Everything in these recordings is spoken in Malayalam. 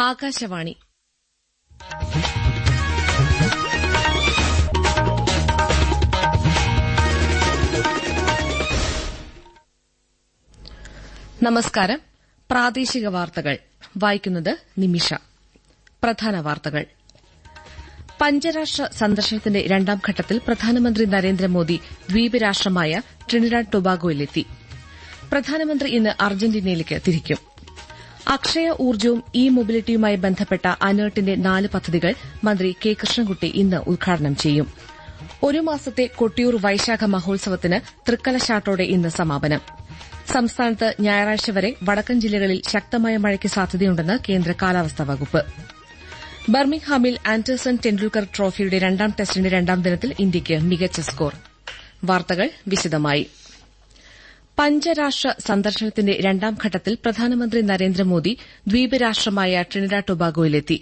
ആകാശവാണി. നമസ്കാരം. പ്രാദേശിക വാർത്തകൾ. വായിക്കുന്നത് നിമിഷ. പ്രധാന വാർത്തകൾ. പഞ്ചരാഷ്ട്ര സന്ദർശനത്തിന്റെ രണ്ടാം ഘട്ടത്തിൽ പ്രധാനമന്ത്രി നരേന്ദ്രമോദി ദ്വീപ് രാഷ്ട്രമായ ട്രിനിഡാഡ് ടൊബാഗോയിലെത്തി. പ്രധാനമന്ത്രി ഇന്ന് അർജന്റീനയിലേക്ക് തിരിക്കും. അക്ഷയ ഊർജവും ഇ മൊബിലിറ്റിയുമായി ബന്ധപ്പെട്ട അനേർട്ടിന്റെ നാല് പദ്ധതികൾ മന്ത്രി കെ കൃഷ്ണൻകുട്ടി ഇന്ന് ഉദ്ഘാടനം ചെയ്യും. ഒരു മാസത്തെ കൊട്ടിയൂർ വൈശാഖ മഹോത്സവത്തിന് തൃക്കലശാട്ടോടെ ഇന്ന് സമാപനം. സംസ്ഥാനത്ത് ഞായറാഴ്ച വരെ വടക്കൻ ജില്ലകളിൽ ശക്തമായ മഴയ്ക്ക് സാധ്യതയുണ്ടെന്ന് കേന്ദ്ര കാലാവസ്ഥാ വകുപ്പ്. ബർമിംഗ്ഹാമിൽ ആൻഡേഴ്സൺ ടെൻഡുൽക്കർ ട്രോഫിയുടെ രണ്ടാം ടെസ്റ്റിന്റെ രണ്ടാം ദിനത്തിൽ ഇന്ത്യയ്ക്ക് മികച്ച സ്കോർ. വാർത്തകൾ വിശദമായി. പഞ്ചരാഷ്ട്ര സന്ദർശനത്തിന്റെ രണ്ടാം ഘട്ടത്തിൽ പ്രധാനമന്ത്രി നരേന്ദ്രമോദി ദ്വീപ് രാഷ്ട്രമായ ട്രിനിഡാഡ് ടൊബാഗോയിലെത്തി.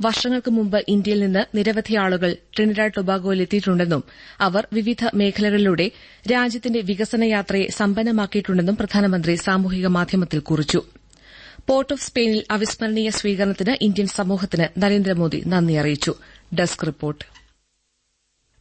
വർഷങ്ങൾക്ക് മുമ്പ് ഇന്ത്യയിൽ നിന്ന് നിരവധി ആളുകൾ ട്രിനിഡാഡ് ടൊബാഗോയിലെത്തിയിട്ടുണ്ടെന്നും അവർ വിവിധ മേഖലകളിലൂടെ രാജ്യത്തിന്റെ വികസനയാത്രയെ സമ്പന്നമാക്കിയിട്ടുണ്ടെന്നും പ്രധാനമന്ത്രി സാമൂഹിക മാധ്യമത്തിൽ കുറിച്ചു. പോർട്ട് ഓഫ് സ്പെയിനിൽ അവിസ്മരണീയ സ്വീകരണത്തിന് ഇന്ത്യൻ സമൂഹത്തിന് നരേന്ദ്രമോദി നന്ദി അറിയിച്ചു. Desk report.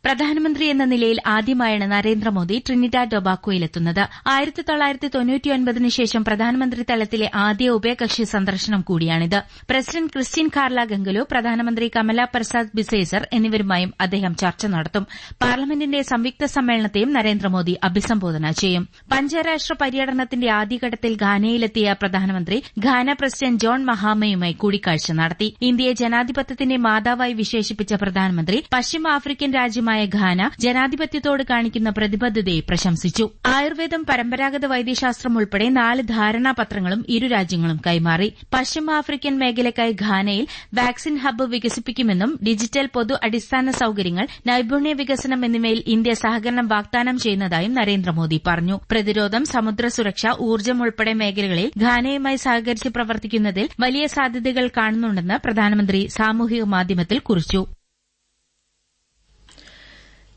പ്രധാനമന്ത്രി എന്ന നിലയിൽ ആദ്യമായാണ് നരേന്ദ്രമോദി ട്രിനിഡാഡ് ടൊബാക്കോയിലെത്തുന്നത്. ആയിരത്തി തൊള്ളായിരത്തി തൊണ്ണൂറ്റിയൊൻപതിന് ശേഷം പ്രധാനമന്ത്രി തലത്തിലെ ആദ്യ ഉഭയകക്ഷി സന്ദർശനം കൂടിയാണിത്. പ്രസിഡന്റ് ക്രിസ്റ്റ്യൻ കാർല ഗംഗലോ പ്രധാനമന്ത്രി കമല പ്രസാദ് ബിസേസർ എന്നിവരുമായും അദ്ദേഹം ചർച്ച നടത്തും. പാർലമെന്റിന്റെ സംയുക്ത സമ്മേളനത്തെയും നരേന്ദ്രമോദി അഭിസംബോധന ചെയ്യും. പഞ്ചരാഷ്ട്ര പര്യടനത്തിന്റെ ആദ്യഘട്ടത്തിൽ ഘാനയിലെത്തിയ പ്രധാനമന്ത്രി ഘാന പ്രസിഡന്റ് ജോൺ മഹാമയുമായി കൂടിക്കാഴ്ച നടത്തി. ഇന്ത്യയെ ജനാധിപത്യത്തിന്റെ മാതാവായി വിശേഷിപ്പിച്ച പ്രധാനമന്ത്രി പശ്ചിമ ആഫ്രിക്കൻ രാജ്യമായ രാജ്യമായ ഘാന ജനാധിപത്യത്തോട് കാണിക്കുന്ന പ്രതിബദ്ധതയെ പ്രശംസിച്ചു. ആയുർവേദം പരമ്പരാഗത വൈദ്യശാസ്ത്രം ഉൾപ്പെടെ നാല് ധാരണാപത്രങ്ങളും ഇരു രാജ്യങ്ങളും കൈമാറി. പശ്ചിമ ആഫ്രിക്കൻ മേഖലയ്ക്കായി ഘാനയിൽ വാക്സിൻ ഹബ്ബ് വികസിപ്പിക്കുമെന്നും ഡിജിറ്റൽ പൊതു അടിസ്ഥാന സൌകര്യങ്ങൾ നൈപുണ്യ വികസനം എന്നിവയിൽ ഇന്ത്യ സഹകരണം വാഗ്ദാനം ചെയ്യുന്നതായും നരേന്ദ്രമോദി പറഞ്ഞു. പ്രതിരോധം സമുദ്ര സുരക്ഷ ഊർജം ഉൾപ്പെടെ മേഖലകളിൽ ഘാനയുമായി സഹകരിച്ച് പ്രവർത്തിക്കുന്നതിൽ വലിയ സാധ്യതകൾ കാണുന്നുണ്ടെന്ന് പ്രധാനമന്ത്രി സാമൂഹിക മാധ്യമത്തിൽ കുറിച്ചു.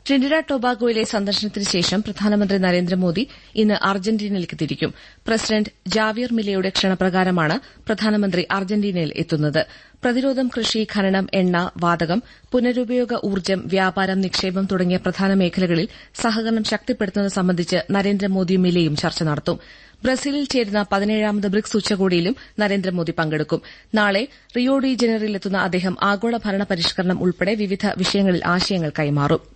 ട്രിനിഡാഡ് ടൊബാഗോയിലെ സന്ദർശനത്തിന് ശേഷം പ്രധാനമന്ത്രി നരേന്ദ്രമോദി ഇന്ന് അർജന്റീനയിലേക്ക് തിരിക്കും. പ്രസിഡന്റ് ജാവിയർ മിലയുടെ ക്ഷണപ്രകാരമാണ് പ്രധാനമന്ത്രി അർജന്റീനയിൽ എത്തുന്നത്. പ്രതിരോധം കൃഷി ഖനനം എണ്ണ വാതകം പുനരുപയോഗ ഊർജം വ്യാപാരം നിക്ഷേപം തുടങ്ങിയ പ്രധാന മേഖലകളിൽ സഹകരണം ശക്തിപ്പെടുത്തുന്നത് സംബന്ധിച്ച് നരേന്ദ്രമോദിയും മിലയും ചർച്ച നടത്തും. ബ്രസീലിൽ ചേരുന്ന പതിനേഴാമത് ബ്രിക്സ് ഉച്ചകോടിയിലും നരേന്ദ്രമോദി പങ്കെടുക്കും. നാളെ റിയോ ഡി അദ്ദേഹം ആഗോള ഭരണ പരിഷ്കരണം ഉൾപ്പെടെ വിവിധ വിഷയങ്ങളിൽ ആശയങ്ങൾ കൈമാറും.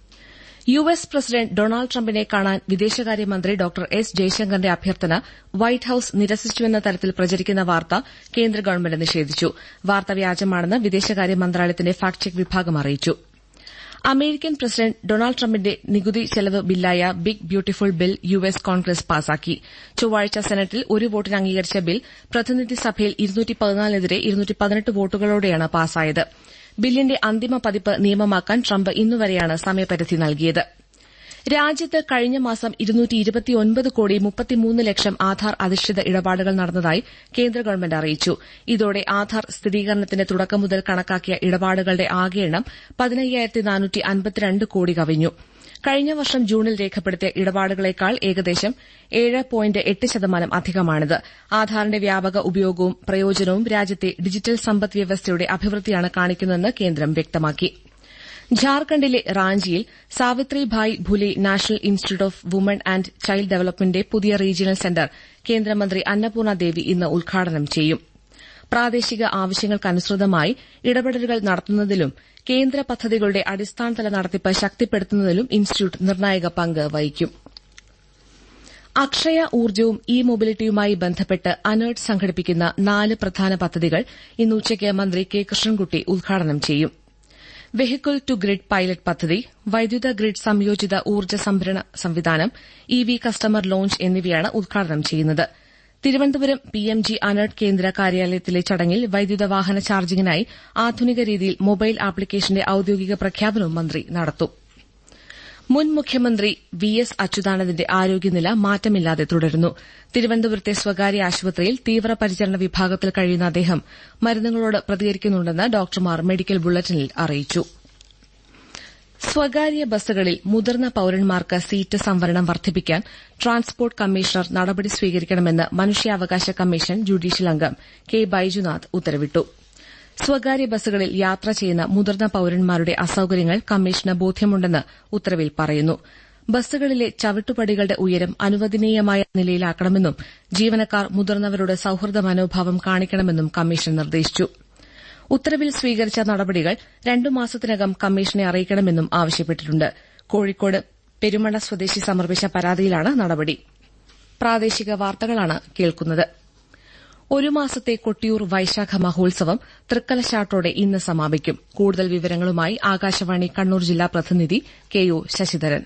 യു എസ് പ്രസിഡന്റ് ഡൊണാൾഡ് ട്രംപിനെ കാണാൻ വിദേശകാര്യമന്ത്രി ഡോക്ടർ എസ് ജയശങ്കറിന്റെ അഭ്യർത്ഥന വൈറ്റ് ഹൌസ് നിരസിച്ചുവെന്ന തരത്തിൽ പ്രചരിക്കുന്ന വാർത്ത കേന്ദ്ര ഗവൺമെന്റ് നിഷേധിച്ചു. വാർത്ത വ്യാജമാണെന്ന് വിദേശകാര്യ മന്ത്രാലയത്തിന്റെ ഫാക്ട് ചെക്ക് വിഭാഗം അറിയിച്ചു. അമേരിക്കൻ പ്രസിഡന്റ് ഡൊണാൾഡ് ട്രംപിന്റെ നികുതി ചെലവ് ബില്ലായ big beautiful bill U S Congress പാസാക്കി. ചൊവ്വാഴ്ച സെനറ്റിൽ ഒരു വോട്ടിന് അംഗീകരിച്ച ബിൽ പ്രതിനിധി സഭയിൽ എതിരെ വോട്ടുകളോടെയാണ് പാസായത്. ബില്ലിന്റെ അന്തിമ പതിപ്പ് നിയമമാക്കാൻ ട്രംപ് ഇന്നുവരെയാണ് സമയപരിധി നൽകിയത്. രാജ്യത്ത് കഴിഞ്ഞ മാസം കോടി മുപ്പത്തിമൂന്ന് ലക്ഷം ആധാർ അധിഷ്ഠിത ഇടപാടുകൾ നടന്നതായി കേന്ദ്ര ഗവൺമെന്റ് അറിയിച്ചു. ഇതോടെ ആധാർ സ്ഥിരീകരണത്തിന്റെ തുടക്കം മുതൽ കണക്കാക്കിയ ഇടപാടുകളുടെ ആകെ എണ്ണം കോടി കവിഞ്ഞു. കഴിഞ്ഞ വർഷം ജൂണിൽ രേഖപ്പെടുത്തിയ ഇടപാടുകളേക്കാൾ ഏകദേശം ഏഴ് പോയിന്റ് എട്ട് ശതമാനം അധികമാണിത്. ആധാറിന്റെ വ്യാപക ഉപയോഗവും പ്രയോജനവും രാജ്യത്തെ ഡിജിറ്റൽ സമ്പദ് വ്യവസ്ഥയുടെ അഭിവൃദ്ധിയാണ് കാണിക്കുന്നതെന്ന് കേന്ദ്രം വ്യക്തമാക്കി. ഝാർഖണ്ഡിലെ റാഞ്ചിയിൽ Savitribai Phule National Institute of Women and Child ഡെവലപ്മെന്റിന്റെ പുതിയ റീജിയണൽ സെന്റർ കേന്ദ്രമന്ത്രി അന്നപൂർണ ദേവി ഇന്ന് ഉദ്ഘാടനം ചെയ്യും. പ്രാദേശിക ആവശ്യങ്ങൾക്കനുസൃതമായി ഇടപെടലുകൾ നടത്തുന്നതിലും കേന്ദ്ര പദ്ധതികളുടെ അടിസ്ഥാനതല നടത്തിപ്പ് ശക്തിപ്പെടുത്തുന്നതിലും ഇൻസ്റ്റിറ്റ്യൂട്ട് നിർണായക പങ്ക് വഹിക്കും. അക്ഷയ ഊർജവും ഇ മൊബിലിറ്റിയുമായി ബന്ധപ്പെട്ട് അനേർട്ട് സംഘടിപ്പിക്കുന്ന നാല് പ്രധാന പദ്ധതികൾ ഇന്ന് ഉച്ചയ്ക്ക് മന്ത്രി കെ കൃഷ്ണൻകുട്ടി ഉദ്ഘാടനം ചെയ്യും. വെഹിക്കിൾ ടു ഗ്രിഡ് പൈലറ്റ് പദ്ധതി വൈദ്യുത ഗ്രിഡ് സംയോജിത ഊർജ സംഭരണ സംവിധാനം ഇ വി കസ്റ്റമർ ലോഞ്ച് എന്നിവയാണ് ഉദ്ഘാടനം ചെയ്യുന്നത്. Thiruvananthapuram P M G ANERT കേന്ദ്ര കാര്യാലയത്തിലെ ചടങ്ങിൽ വൈദ്യുത വാഹന ചാർജിംഗിനായി ആധുനിക രീതിയിൽ മൊബൈൽ ആപ്ലിക്കേഷന്റെ ഔദ്യോഗിക പ്രഖ്യാപനവും മന്ത്രി നടത്തും. മുൻ മുഖ്യമന്ത്രി വി എസ് അച്യുതാനന്ദന്റെ ആരോഗ്യനില മാറ്റമില്ലാതെ തുടരുന്നു. തിരുവനന്തപുരത്തെ സ്വകാര്യ ആശുപത്രിയിൽ തീവ്രപരിചരണ വിഭാഗത്തിൽ കഴിയുന്ന അദ്ദേഹം മരുന്നുകളോട് പ്രതികരിക്കുന്നുണ്ടെന്ന് ഡോക്ടർമാർ മെഡിക്കൽ ബുള്ളറ്റിനിൽ അറിയിച്ചു. സ്വകാര്യ ബസ്സുകളിൽ മുതിർന്ന പൌരന്മാർക്ക് സീറ്റ് സംവരണം വർദ്ധിപ്പിക്കാൻ ട്രാൻസ്പോർട്ട് കമ്മീഷണർ നടപടി സ്വീകരിക്കണമെന്ന് മനുഷ്യാവകാശ കമ്മീഷൻ ജുഡീഷ്യൽ അംഗം കെ ബൈജുനാഥ് ഉത്തരവിട്ടു. സ്വകാര്യ ബസ്സുകളിൽ യാത്ര ചെയ്യുന്ന മുതിർന്ന പൌരന്മാരുടെ അസൌകര്യങ്ങൾ കമ്മീഷന് ബോധ്യമുണ്ടെന്ന് ഉത്തരവിൽ പറയുന്നു. ബസ്സുകളിലെ ചവിട്ടുപടികളുടെ ഉയരം അനുവദനീയമായ നിലയിലാക്കണമെന്നും ജീവനക്കാർ മുതിർന്നവരുടെ സൌഹൃദ മനോഭാവം കാണിക്കണമെന്നും കമ്മീഷൻ നിർദ്ദേശിച്ചു. ഉത്തരവിൽ സ്വീകരിച്ച നടപടികൾ രണ്ടു മാസത്തിനകം കമ്മീഷനെ അറിയിക്കണമെന്നും ആവശ്യപ്പെട്ടിട്ടുണ്ട്. കോഴിക്കോട് പെരുമണ സ്വദേശി സമർപ്പിച്ച പരാതിയിലാണ് നടപടി. പ്രാദേശിക വാർത്തകളാണ് കേൾക്കുന്നത്. ഒരു മാസത്തെ കൊട്ടിയൂർ വൈശാഖ മഹോത്സവം തൃക്കലശാട്ടോടെ ഇന്ന് സമാപിക്കും. കൂടുതൽ വിവരങ്ങളുമായി ആകാശവാണി കണ്ണൂർ ജില്ലാ പ്രതിനിധി കെ ശശിധരൻ.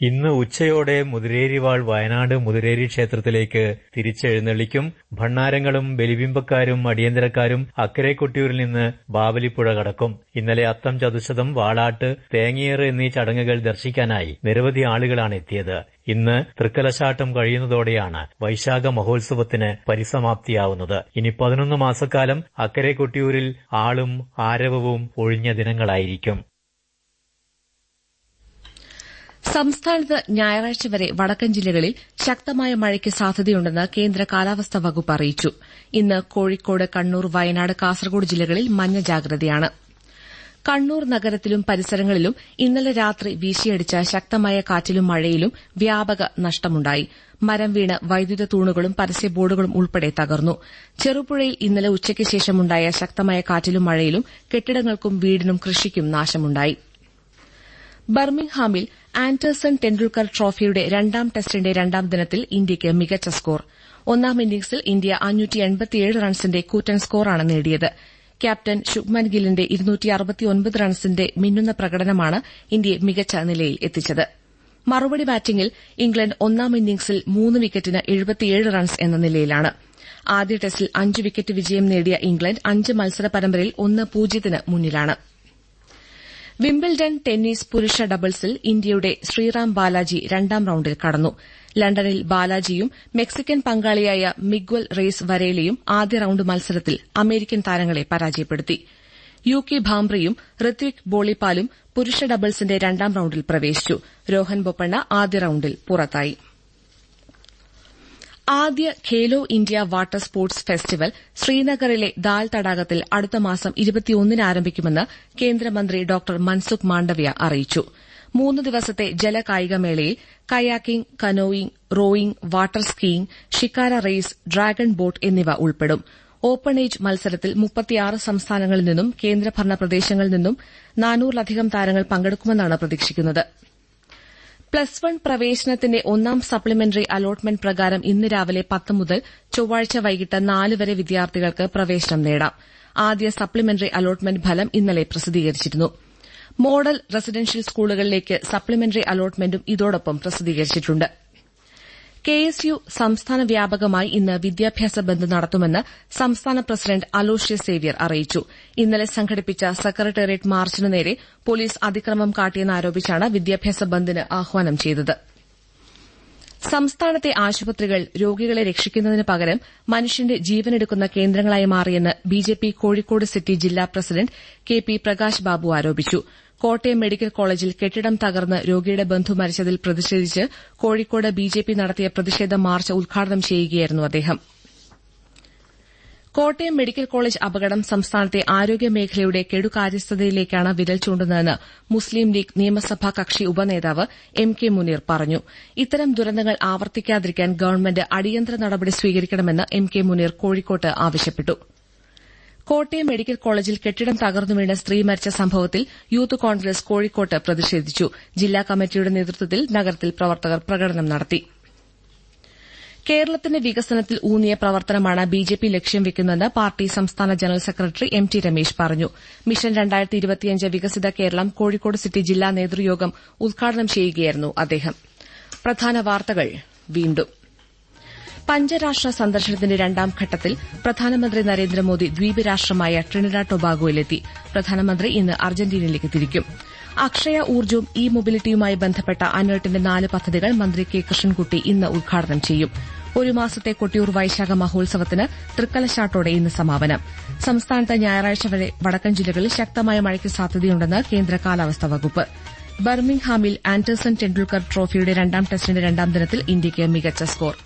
ഇന്ന് ഉച്ചയോടെ മുതിരേരിവാൾ വയനാട് മുതിരേരി ക്ഷേത്രത്തിലേക്ക് തിരിച്ചെഴുന്നള്ളിക്കും. ഭണ്ണാരങ്ങളും ബലിബിംബക്കാരും അടിയന്തരക്കാരും അക്കരെ കൊട്ടിയൂരിൽ നിന്ന് ബാവലിപ്പുഴ കടക്കും. ഇന്നലെ അത്തം ചതുശതം വാളാട്ട് തേങ്ങയേറ് എന്നീ ചടങ്ങുകൾ ദർശിക്കാനായി നിരവധി ആളുകളാണ് എത്തിയത്. ഇന്ന് തൃക്കലശാട്ടം കഴിയുന്നതോടെയാണ് വൈശാഖ മഹോത്സവത്തിന് പരിസമാപ്തിയാവുന്നത്. ഇനി പതിനൊന്ന് മാസക്കാലം അക്കരെ കൊട്ടിയൂരിൽ ആളും ആരവവും ഒഴിഞ്ഞ ദിനങ്ങളായിരിക്കും. സംസ്ഥാനത്ത് ഞായറാഴ്ച വരെ വടക്കൻ ജില്ലകളിൽ ശക്തമായ മഴയ്ക്ക് സാധ്യതയുണ്ടെന്ന് കേന്ദ്ര കാലാവസ്ഥാ വകുപ്പ് അറിയിച്ചു. ഇന്ന് കോഴിക്കോട് കണ്ണൂർ വയനാട് കാസർഗോഡ് ജില്ലകളിൽ മഞ്ഞ ജാഗ്രതയാണ്. കണ്ണൂർ നഗരത്തിലും പരിസരങ്ങളിലും ഇന്നലെ രാത്രി വീശിയടിച്ച ശക്തമായ കാറ്റിലും മഴയിലും വ്യാപക നഷ്ടമുണ്ടായി. മരം വീണ് വൈദ്യുത തൂണുകളും പരസ്യ ബോർഡുകളും ഉൾപ്പെടെ തകർന്നു. ചെറുപുഴയിൽ ഇന്നലെ ഉച്ചയ്ക്ക് ശേഷമുണ്ടായ ശക്തമായ കാറ്റിലും മഴയിലും കെട്ടിടങ്ങൾക്കും വീടിനും കൃഷിക്കും നാശമുണ്ടായി. ബർമിംഗ്ഹാമിൽ ആൻഡേഴ്സൺ ടെൻഡുൽക്കർ ട്രോഫിയുടെ രണ്ടാം ടെസ്റ്റിന്റെ രണ്ടാം ദിനത്തിൽ ഇന്ത്യയ്ക്ക് മികച്ച സ്കോർ. ഒന്നാം ഇന്നിംഗ്സിൽ ഇന്ത്യ റൺസിന്റെ കൂറ്റൻ സ്കോറാണ് നേടിയത്. ക്യാപ്റ്റൻ ശുഭ്മൻ ഗില്ലിന്റെ റൺസിന്റെ മിന്നുന്ന പ്രകടനമാണ് ഇന്ത്യയെ മികച്ച നിലയിൽ എത്തിച്ചത്. മറുപടി ബാറ്റിംഗിൽ ഇംഗ്ലണ്ട് ഒന്നാം ഇന്നിംഗ്സിൽ മൂന്ന് വിക്കറ്റിന് റൺസ് എന്ന നിലയിലാണ്. ആദ്യ ടെസ്റ്റിൽ അഞ്ച് വിക്കറ്റ് വിജയം നേടിയ ഇംഗ്ലണ്ട് അഞ്ച് മത്സര പരമ്പരയിൽ ഒന്ന് പൂജ്യത്തിന് മുന്നിലാണ്. വിംബിൾഡൺ ടെന്നീസ് പുരുഷ ഡബിൾസിൽ ഇന്ത്യയുടെ ശ്രീറാം ബാലാജി രണ്ടാം റൌണ്ടിൽ കടന്നു. ലണ്ടനിൽ ബാലാജിയും മെക്സിക്കൻ പങ്കാളിയായ മിഗ്വൽ റേസ് വരേലയും ആദ്യ റൌണ്ട് മത്സരത്തിൽ അമേരിക്കൻ താരങ്ങളെ പരാജയപ്പെടുത്തി. യു കെ ഭാംബ്രിയും ഋത്വിക് ബോളിപാലും പുരുഷ ഡബിൾസിന്റെ രണ്ടാം റൌണ്ടിൽ പ്രവേശിച്ചു. രോഹൻ ബൊപ്പണ്ണ ആദ്യ റൌണ്ടിൽ പുറത്തായി. ആദ്യ Khelo India water sports festival ശ്രീനഗറിലെ ദാൽ തടാകത്തിൽ അടുത്ത മാസം ഇരുപത്തിയൊന്നിന് ആരംഭിക്കുമെന്ന് കേന്ദ്രമന്ത്രി ഡോക്ടർ മൻസുഖ് മാണ്ഡവ്യ അറിയിച്ചു. മൂന്ന് ദിവസത്തെ ജലകായികമേളയിൽ kayaking canoeing rowing water skiing shikara race dragon boat എന്നിവ ഉൾപ്പെടും. ഓപ്പൺ ഏജ് മത്സരത്തിൽ മുപ്പത്തിയാറ് സംസ്ഥാനങ്ങളിൽ നിന്നും കേന്ദ്രഭരണ പ്രദേശങ്ങളിൽ നിന്നും നാനൂറിലധികം താരങ്ങൾ പങ്കെടുക്കുമെന്നാണ് പ്രതീക്ഷിക്കുന്നത്. പ്ലസ് വൺ പ്രവേശനത്തിന്റെ ഒന്നാം സപ്ലിമെന്ററി അലോട്ട്മെന്റ് പ്രകാരം ഇന്ന് രാവിലെ പത്ത് മുതൽ ചൊവ്വാഴ്ച വൈകിട്ട് നാല് വരെ വിദ്യാർത്ഥികൾക്ക് പ്രവേശനം നേടാം. ആദ്യ സപ്ലിമെന്ററി അലോട്ട്മെന്റ് ഫലം ഇന്നലെ പ്രസിദ്ധീകരിച്ചിരുന്നു. മോഡൽ റെസിഡൻഷ്യൽ സ്കൂളുകളിലേക്ക് സപ്ലിമെന്ററി അലോട്ട്മെന്റും ഇതോടൊപ്പം പ്രസിദ്ധീകരിച്ചിട്ടുണ്ട്. കെഎസ്യു സംസ്ഥാന വ്യാപകമായി ഇന്ന് വിദ്യാഭ്യാസ ബന്ദ് നടത്തുമെന്ന് സംസ്ഥാന പ്രസിഡന്റ് അലോഷ്യ സേവ്യർ അറിയിച്ചു. ഇന്നലെ സംഘടിപ്പിച്ച സെക്രട്ടേറിയറ്റ് മാർച്ചിനു നേരെ പോലീസ് അതിക്രമം കാട്ടിയെന്നാരോപിച്ചാണ് വിദ്യാഭ്യാസ ബന്ദിന് ആഹ്വാനം ചെയ്തത്. സംസ്ഥാനത്തെ ആശുപത്രികൾ രോഗികളെ രക്ഷിക്കുന്നതിന് പകരം മനുഷ്യന്റെ ജീവനെടുക്കുന്ന കേന്ദ്രങ്ങളായി മാറിയെന്ന് ബിജെപി കോഴിക്കോട് സിറ്റി ജില്ലാ president K P Prakash Babu ആരോപിച്ചു. കോട്ടയം മെഡിക്കൽ കോളേജിൽ കെട്ടിടം തകർന്ന് രോഗിയുടെ ബന്ധു മരിച്ചതിൽ പ്രതിഷേധിച്ച് കോഴിക്കോട് ബിജെപി നടത്തിയ പ്രതിഷേധ മാർച്ച് ഉദ്ഘാടനം ചെയ്യുകയായിരുന്നു അദ്ദേഹം. കോട്ടയം മെഡിക്കൽ കോളേജ് അപകടം സംസ്ഥാനത്തെ ആരോഗ്യമേഖലയുടെ കെടുകാര്യസ്ഥതയിലേക്കാണ് വിരൽ ചൂണ്ടുന്നതെന്ന് മുസ്ലിം ലീഗ് നിയമസഭാ കക്ഷി ഉപനേതാവ് എം കെ മുനീർ പറഞ്ഞു. ഇത്തരം ദുരന്തങ്ങൾ ആവർത്തിക്കാതിരിക്കാൻ ഗവൺമെന്റ് അടിയന്തര നടപടി സ്വീകരിക്കണമെന്ന് എം കെ മുനീർ കോഴിക്കോട്ട് ആവശ്യപ്പെട്ടു. കോട്ടയം മെഡിക്കൽ കോളേജിൽ കെട്ടിടം തകർന്നു വീണ സ്ത്രീ മരിച്ച സംഭവത്തിൽ യൂത്ത് കോൺഗ്രസ് കോഴിക്കോട്ട് പ്രതിഷേധിച്ചു. ജില്ലാ കമ്മിറ്റിയുടെ നേതൃത്വത്തിൽ നഗരത്തിൽ പ്രവർത്തകർ പ്രകടനം നടത്തി. കേരളത്തിന്റെ വികസനത്തിൽ ഊന്നിയ പ്രവർത്തനമാണ് ബിജെപി ലക്ഷ്യം വെക്കുന്നതെന്ന് പാർട്ടി സംസ്ഥാന general secretary M T Ramesh പറഞ്ഞു. മിഷൻ രണ്ടായിരത്തി ഇരുപത്തിയഞ്ച് വികസിത കേരളം കോഴിക്കോട് സിറ്റി ജില്ലാ നേതൃയോഗം ഉദ്ഘാടനം ചെയ്യുകയായിരുന്നു അദ്ദേഹം. പ്രധാന വാർത്തകൾ വീണ്ടും. പഞ്ചരാഷ്ട്ര സന്ദർശനത്തിന്റെ രണ്ടാം ഘട്ടത്തിൽ പ്രധാനമന്ത്രി നരേന്ദ്രമോദി ദ്വീപ് രാഷ്ട്രമായ ട്രിനിഡാ ടൊബാഗോയിലെത്തി. പ്രധാനമന്ത്രി ഇന്ന് അർജന്റീനയിലേക്ക് തിരിക്കും. അക്ഷയ ഊർജവും ഇ മൊബിലിറ്റിയുമായി ബന്ധപ്പെട്ട അനേർട്ടിന്റെ നാല് പദ്ധതികൾ മന്ത്രി കെ കൃഷ്ണൻകുട്ടി ഇന്ന് ഉദ്ഘാടനം ചെയ്യും. ഒരു മാസത്തെ കൊട്ടിയൂർ വൈശാഖ മഹോത്സവത്തിന് തൃക്കലശാട്ടോടെ ഇന്ന് സമാപനം. സംസ്ഥാനത്ത് ഞായറാഴ്ച വരെ വടക്കൻ ജില്ലകളിൽ ശക്തമായ മഴയ്ക്ക് സാധ്യതയുണ്ടെന്ന് കേന്ദ്ര കാലാവസ്ഥാ വകുപ്പ്. ബർമിംഗ്ഹാമിൽ ആൻഡേഴ്സൺ ടെൻഡുൽക്കർ ട്രോഫിയുടെ രണ്ടാം ടെസ്റ്റിന്റെ രണ്ടാം ദിനത്തിൽ ഇന്ത്യയ്ക്ക് മികച്ച സ്കോർ.